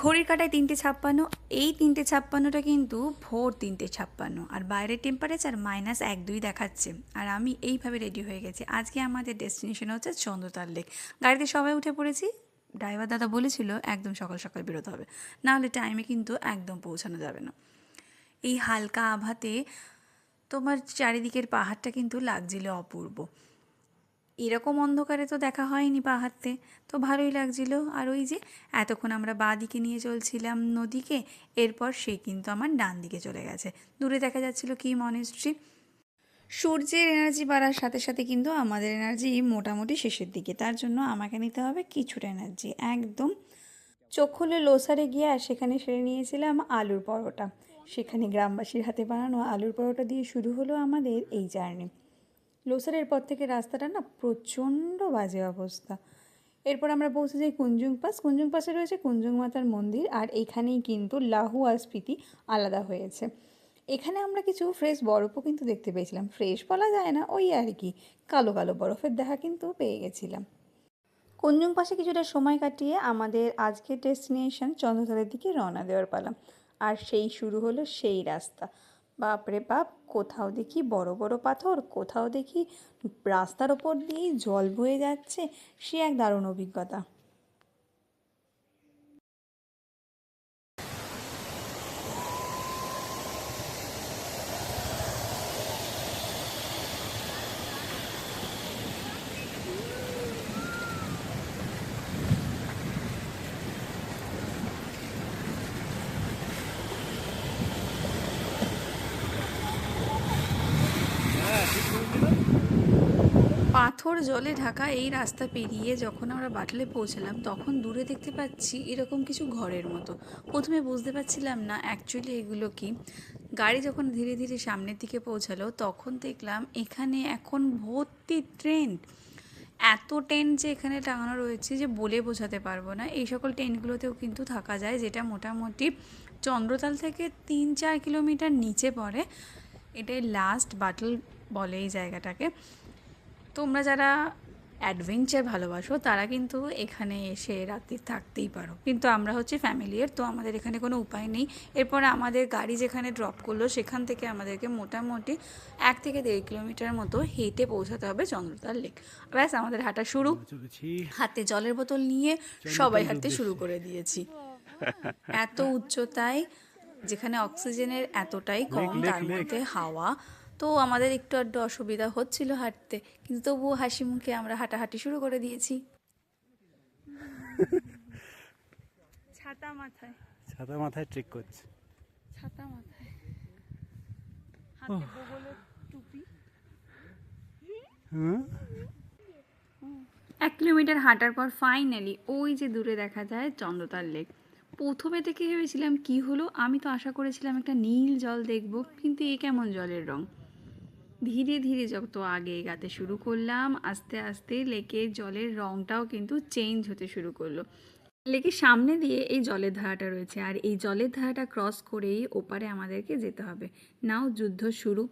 ঘড়ির কাটায় তিনটে ছাপ্পান্ন, এই তিনটে ছাপ্পান্নটা কিন্তু ভোর তিনটে ছাপ্পান্ন। আর বাইরের টেম্পারেচার মাইনাস এক দুই দেখাচ্ছে। আর আমি এইভাবে রেডি হয়ে গেছি। আজকে আমাদের ডেস্টিনেশন হচ্ছে চন্দ্রতার লেক গাড়িতে সবাই উঠে পড়েছি। ড্রাইভার দাদা বলেছিল, একদম সকাল সকাল বেরোতে হবে। না হলে টাইমে কিন্তু একদম পৌঁছানো যাবে না। এই হালকা আভাতে তোমার চারিদিকের পাহাড়টা কিন্তু লাগছিল অপূর্ব। এরকম অন্ধকারে তো দেখা হয়নি পাহাড়তে। তো ভালোই লাগছিল। আর ওই যে এতক্ষণ আমরা বাঁ দিকে নিয়ে চলছিলাম নদীকে, এরপর সে কিন্তু আমার ডান দিকে চলে গেছে। দূরে দেখা যাচ্ছিল কি মনেস্ট্রি সূর্যের এনার্জি বাড়ার সাথে সাথে কিন্তু আমাদের এনার্জি মোটামুটি শেষের দিকে। তার জন্য আমাকে নিতে হবে কিছুটা এনার্জি একদম। চোখ খুলে লোসারে গিয়ে আর সেখানে সেরে নিয়েছিলাম আলুর পরোটা। সেখানে গ্রামবাসীর হাতে বানানো আলুর পরোটা দিয়ে শুরু হলো আমাদের এই জার্নি। লোসারের পর থেকে রাস্তাটা না প্রচণ্ড বাজে অবস্থা। এরপর আমরা পৌঁছে যাই কুঞ্জুং পাস। কুঞ্জুং পাসে রয়েছে কুঞ্জুং মাতার মন্দির আর এখানেই কিন্তু লাহু আর স্পিতি আলাদা হয়েছে। এখানে আমরা কিছু ফ্রেশ বরফও কিন্তু দেখতে পেয়েছিলাম। ফ্রেশ বলা যায় না, ওই আর কি, কালো কালো বরফের দেখা কিন্তু পেয়ে গেছিলাম। কুঞ্জুং পাশে কিছুটা সময় কাটিয়ে আমাদের আজকের ডেস্টিনেশন চন্দ্রতলার দিকে রওনা দেওয়ার পালাম আর সেই শুরু হলো সেই রাস্তা। বাপরে বাপ, কোথাও দেখি বড় বড় পাথর, কোথাও দেখি রাস্তার ওপর দিয়েই জল বয়ে যাচ্ছে, সে এক দারুণ অভিজ্ঞতা। পাথর জলে ঢাকা এই রাস্তা পেরিয়ে যখন আমরা বাটলে পৌঁছলাম, তখন দূরে দেখতে পাচ্ছি এরকম কিছু ঘরের মতো। প্রথমে বুঝতে পারছিলাম না অ্যাকচুয়ালি এগুলো কি। গাড়ি যখন ধীরে ধীরে সামনের দিকে পৌঁছালো, তখন দেখলাম এখানে এখন ভর্তি ট্রেন। এত টেন্ট যে এখানে টাঙানো রয়েছে যে বলে বোঝাতে পারব না। এই সকল টেন্টগুলোতেও কিন্তু থাকা যায়, যেটা মোটামুটি চন্দ্রতাল থেকে তিন চার কিলোমিটার নিচে পড়ে। এটাই লাস্ট বাটল বলে এই জায়গাটাকে। তোমরা যারা অ্যাডভেঞ্চার ভালোবাসো তারা কিন্তু এখানে এসে রাত্রি থাকতেই পারো। কিন্তু আমরা হচ্ছে ফ্যামিলিয়ার তো আমাদের এখানে কোনো উপায় নেই। এরপর আমাদের গাড়ি যেখানে ড্রপ করল সেখান থেকে আমাদেরকে মোটামুটি এক থেকে দেড় কিলোমিটার মতো হেঁটে পৌঁছাতে হবে চন্দ্রতার লেক ব্যাস আমাদের হাঁটা শুরু। হাতে জলের বোতল নিয়ে সবাই হাঁটতে শুরু করে দিয়েছি। এত উচ্চতায় যেখানে অক্সিজেনের এতটাই কম তার মধ্যে হাওয়া তো আমাদের একটু আধটু অসুবিধা হচ্ছিল হাঁটতে কিন্তু তবুও হাসি মুখে আমরা হাঁটাহাঁটি শুরু করে দিয়েছি। ছাতা মাথায়। ছাতা মাথায় ট্রিক করছে। ছাতা মাথায়। হাতে বগলের টুপি। এক কিলোমিটার হাঁটার পর ফাইনালি ওই যে দূরে দেখা যায় চন্দ্রতার লেক প্রথমে থেকে ভেবেছিলাম কি হলো? আমি তো আশা করেছিলাম একটা নীল জল দেখব কিন্তু এ কেমন জলের রং? ধীরে ধীরে যত আগে এগাতে শুরু করলাম, আস্তে আস্তে লেকের জলের রংটাও কিন্তু চেঞ্জ হতে শুরু করল। লেকের সামনে দিয়ে এই জলের ধারাটা রয়েছে আর এই জলের ধারাটা ক্রস করেই ওপারে আমাদেরকে যেতে হবে। নাও যুদ্ধ শুরু।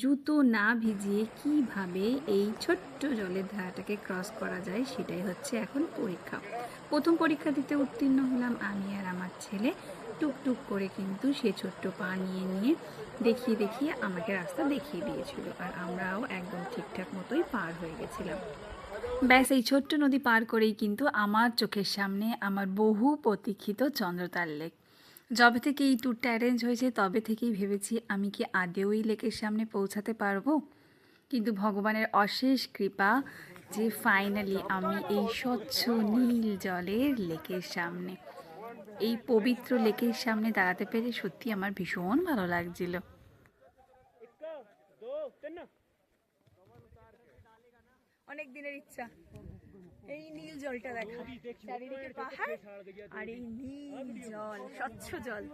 জুতো না ভিজিয়ে কীভাবে এই ছোট্ট জলের ধারাটাকে ক্রস করা যায় সেটাই হচ্ছে এখন পরীক্ষা। প্রথম পরীক্ষা দিতে উত্তীর্ণ হলাম আমি আর আমার ছেলে। টুকটুক করে কিন্তু সে ছোট্ট পা নিয়ে নিয়ে দেখিয়ে দেখিয়ে আমাকে রাস্তা দেখিয়ে দিয়েছিল আর আমরাও একদম ঠিকঠাক মতোই পার হয়ে গেছিলাম। ব্যাস, এই ছোট্ট নদী পার করেই কিন্তু আমার চোখের সামনে আমার বহু প্রতীক্ষিত চন্দ্রতার লেক। যবে থেকে এই ট্যুরটা অ্যারেঞ্জ হয়েছে, তবে থেকেই ভেবেছি আমি কি আদেও এই লেকের সামনে পৌঁছাতে পারব? কিন্তু ভগবানের অশেষ কৃপা যে ফাইনালি আমি এই স্বচ্ছ নীল জলের লেকের সামনে এই পবিত্র লেকের সামনে দাঁড়াতে পেরে সত্যি আমার ভীষণ ভালো লাগছিল। অনেক দিনের ইচ্ছা। এই নীল জলটা দেখা। চারিদিকে পাহাড় আর এই নীল জল, স্বচ্ছ জল।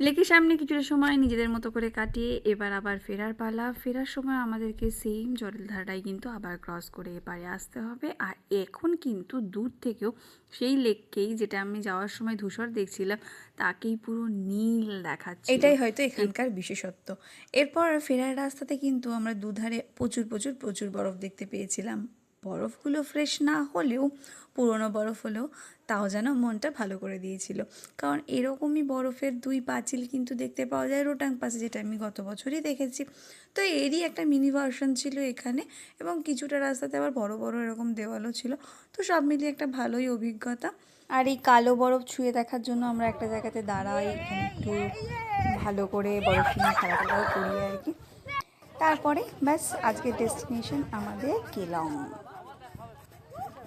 লেকের সামনে কিছুটা সময় নিজেদের মতো করে কাটিয়ে এবার আবার ফেরার পালা। ফেরার সময় আমাদেরকে সেম জলের জলধারাটাই কিন্তু আবার ক্রস করে এপারে আসতে হবে। আর এখন কিন্তু দূর থেকেও সেই লেককেই যেটা আমি যাওয়ার সময় ধূসর দেখছিলাম তাকেই পুরো নীল দেখাচ্ছে এটাই হয়তো এখানকার বিশেষত্ব। এরপর ফেরার রাস্তাতে কিন্তু আমরা দুধারে প্রচুর প্রচুর প্রচুর বরফ দেখতে পেয়েছিলাম। বরফগুলো ফ্রেশ না হলেও, পুরনো বরফ হলেও তাও যেন মনটা ভালো করে দিয়েছিল। কারণ এরকমই বরফের দুই পাঁচিল কিন্তু দেখতে পাওয়া যায় রোটাং পাশে, যেটা আমি গত বছরই দেখেছি। তো এরই একটা মিনি ভার্সন ছিল এখানে এবং কিছুটা রাস্তাতে আবার বড় বড় এরকম দেওয়ালও ছিল। তো সব মিলিয়ে একটা ভালোই অভিজ্ঞতা। আর এই কালো বরফ ছুঁয়ে দেখার জন্য আমরা একটা জায়গাতে দাঁড়াই একটু ভালো করে বরফ নিয়ে খেলাধুলাও করি আর কি। তারপরে ব্যাস আজকের ডেস্টিনেশন আমাদের কেলং